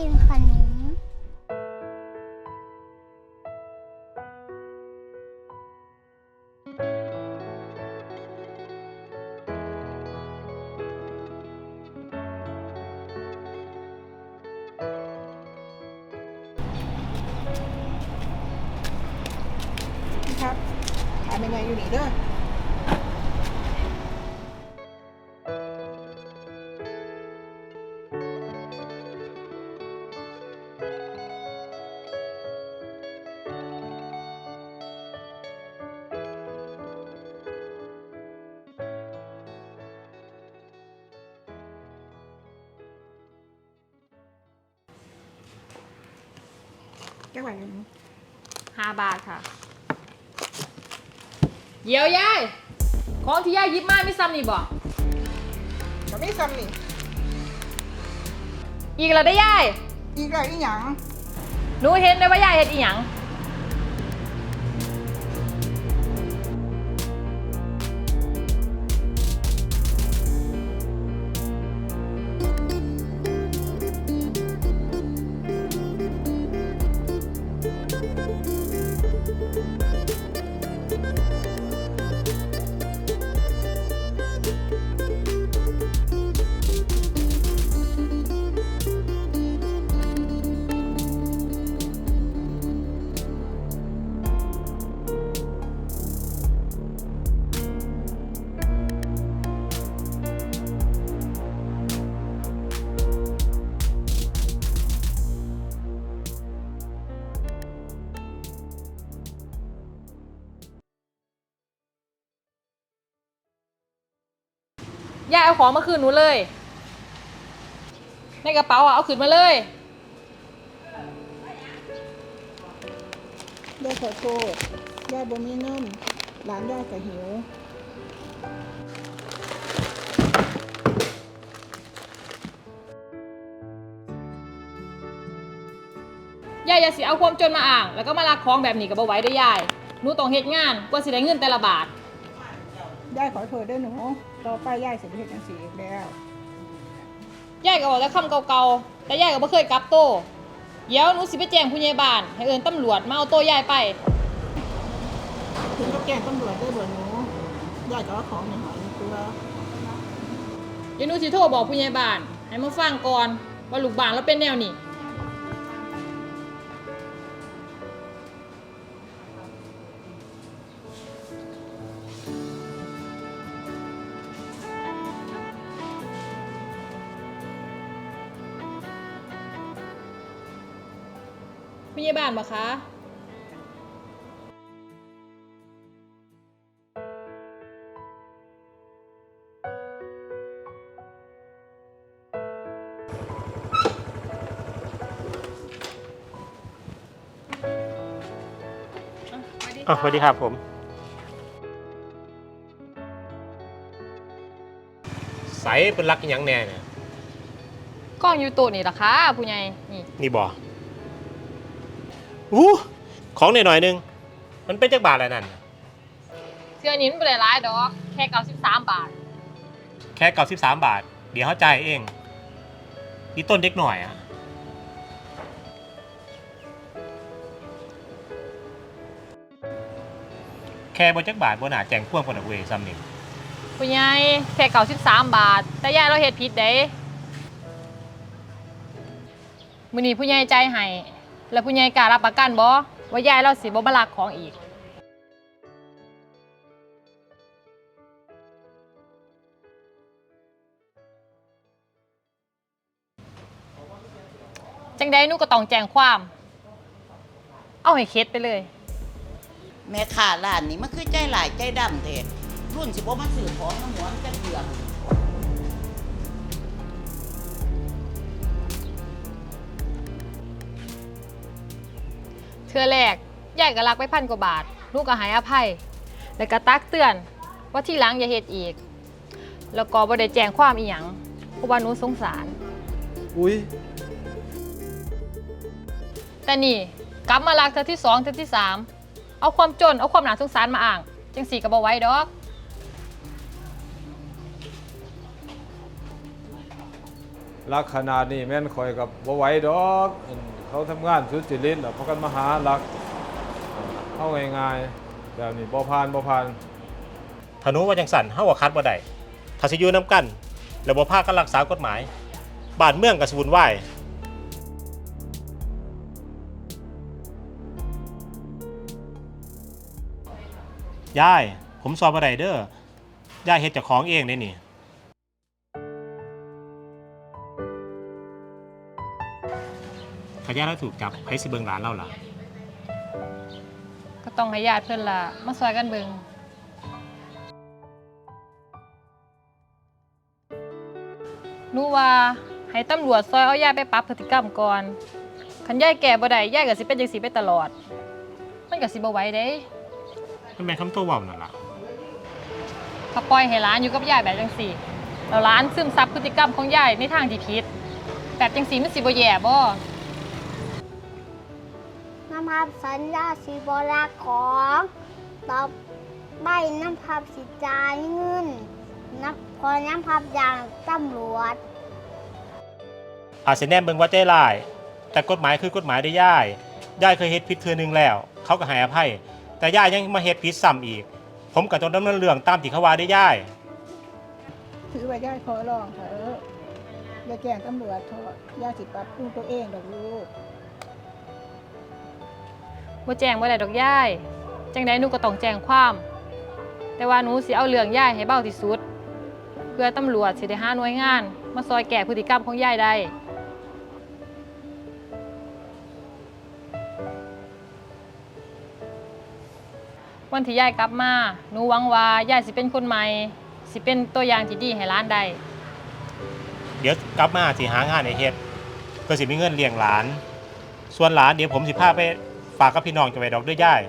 กินขนมครับขายเป็นไงอยู่นี่เด้อ แก้วไหวอยู่นี่ห้าบาทค่ะ เดี๋ยวยาย ของที่ยายหยิบมาไม่ซ้ำนี่บ่มันไม่ซ้ำนี่อีกแล้วได้อยาย อีกแล้วอีหยัง หนูเห็นได้ว่ายายเห็นอีหยัง ยายเอาของมาคืนหนูเลย ในกระเป๋าอะเอาคืนมาเลยย่าขอโทษย่าบ่มีเงินหลานย่าก็หิว ยายอย่าสิเอาความจนมาอ่าง แล้วก็มาลักของแบบนี้กับบ่ไหว้ได้อยายหนูต้องเฮ็ดงานกว่าสิได้เงินแต่ละบาท ย่าขอโทษด้วยหนู ต่อไปย่าสิบ่เฮ็ดจังซี่อีกแล้วยายก็บอกแต่คำเก่าๆ แต่ยายก็บ่เคยกลับโต เดี๋ยวหนูสิไปแจ้งผู้ใหญ่บ้าน ให้เอิ้นตำรวจมาเอาโตยายไป ถึงกับแจ้งตำรวจได้บ่หนูย่าก็เอาของในหอยนี่ตัวเดี๋ยวหนูสิโทรบอกผู้ใหญ่บ้าน ให้มาฟังก่อนว่าลูกบ้านเราเป็นแนวนี้ ผู้ใหญ่บ้านบ่คะอ๋อสวัสดีครับผม ใสเป็นรักอหยังแน่เนี่ยกล้องอยู่โตัวนี่ล่ะคะผู้ใหญ่นี่ นี่บ ออู้ของหน่อยๆหนึง มันเป็นจักบาทอะไรนั่น เสื้อนี้มันบ่ได้หลายดอก แค่93บาท แค่เก้าสิบสามบาท เดี๋ยวเขาจ่ายเองนี่ต้นเด็กหน่อยอะแค่บนจักบาทบนหนาแจงพ่วงคนอเวยซ้ำหนึ่งผู้ใหญ่แค่93บาท แต่ยายเราเฮ็ดผิดเด้มื้อนี้ผู้ใหญ่ใจให้ แล้วผู้ใหญ่กล้ารับประกันบ่ว่ายายเราสิบ่มาลักของอีก จังใดหนูก็ต้องแจ้งความ เอาให้เข็ดไปเลย แม่ค้าร้านนี้มันคือใจหลายใจดำเถอะรุ่นสิบ่มาซื้อของน้ำหัวมันจะเกลือ เทื่อแรกยายก็รักไปพันกว่าบาท ลูกก็ใหายอภัย แล้วก็ตักเตือนว่าที่หลังอย่าเฮ็ดอีก แล้วก็บ่ได้แจ้งความอีหยังเพราะว่าหนูสงสาร อุ้ยแต่นี่กลับมารักเธอที่สองเธอที่สามเอาความจนเอาความหนาสงสารมาอ่าง จังสีก็บ่ไหว้ดอก เอรักขนาดนี้แม่นคอยกับบ่ไหวดอกเขาทำงานสุดจริตแล้วพากันมาหารักเข้าง่ายๆแบบนี้บ่ผ่านบ่ผ่านถ้าหนูว่าจังสันเฮาก็คัดบ่ได้ถ้าสิอยู่นํกัน แล้วบ่พากันรักษากฎหมายบ้านเมืองก็สิวุ่นวายยาย ผมสอบอะไรเด้อยายเฮ็ดจากของเองเด้นี่ ถ้ายายเราถูกจับให้สิเบิงร้านเราล่ะก็ต้องให้ญาติเพิ่นล่ะมาซอยกันเบิงหนูว่าให้ตำรวจซอยเอายายไปปรับพฤติกรรมก่อนคันยายแก่บ่ได้ยายก็สิเป็นจังซี่ไปตลอด มันก็สิบ่ไหวเด้มันเป็นคำโตัวเว้านั่นล่ะถ้าปล่อยให้หลานอยู่กับยายแบบจังซี่แล้วหลานซึมซับพฤติกรรมของยายในทางที่ผิดแบบจังซี่มันสิบ่แย่บ่น้ำพับสัญญาสีบรักของต่อใบน้ำพับสิจ่ายเงินนับพอน้ำพับอย่างตำรวจ อาจสิแนมเบิ่งว่าใจร้าย แต่กฎหมายคือกฎหมายได้ย่ายย่ายเคยเฮ็ดผิดเทื่อนึงแล้ว เขาก็ให้อภัย แต่ย่ายยังมาเฮ็ดผิดซ้ำอีก ผมก็ต้องดำเนินเรื่องตามที่เขาว่าได้ย่ายถือว่าย่ายขอร้องเถอะอย่าแจ้งตำรวจเถอะย่าสิปรับปรุงตัวเองดอกลูก บ่แจ้งบ่ได้ดอกย่ายจังไดหนูก็ต้องแจ้งความ แต่ว่าหนูสิเอาเรื่องย่ายให้เบ้าที่สุด เพื่อตำรวจสิได้หาหน่วยงาน มาซอยแก้พฤติกรรมของย่ายได้วันที่ยายกลับมาหนูหวังว่ายายสิเป็นคนใหม่สิเป็นตัวอย่างที่ดีให้หล้านได้เดี๋ยวกลับมาสิหางานให้เฮ็ดเพื่อสิมีเงินเลี้ยงหลาน ส่วนหลานเดี๋ยวผมสิพาไป ฝากกับพี่น้องจะไว้ดอกด้วยย่าย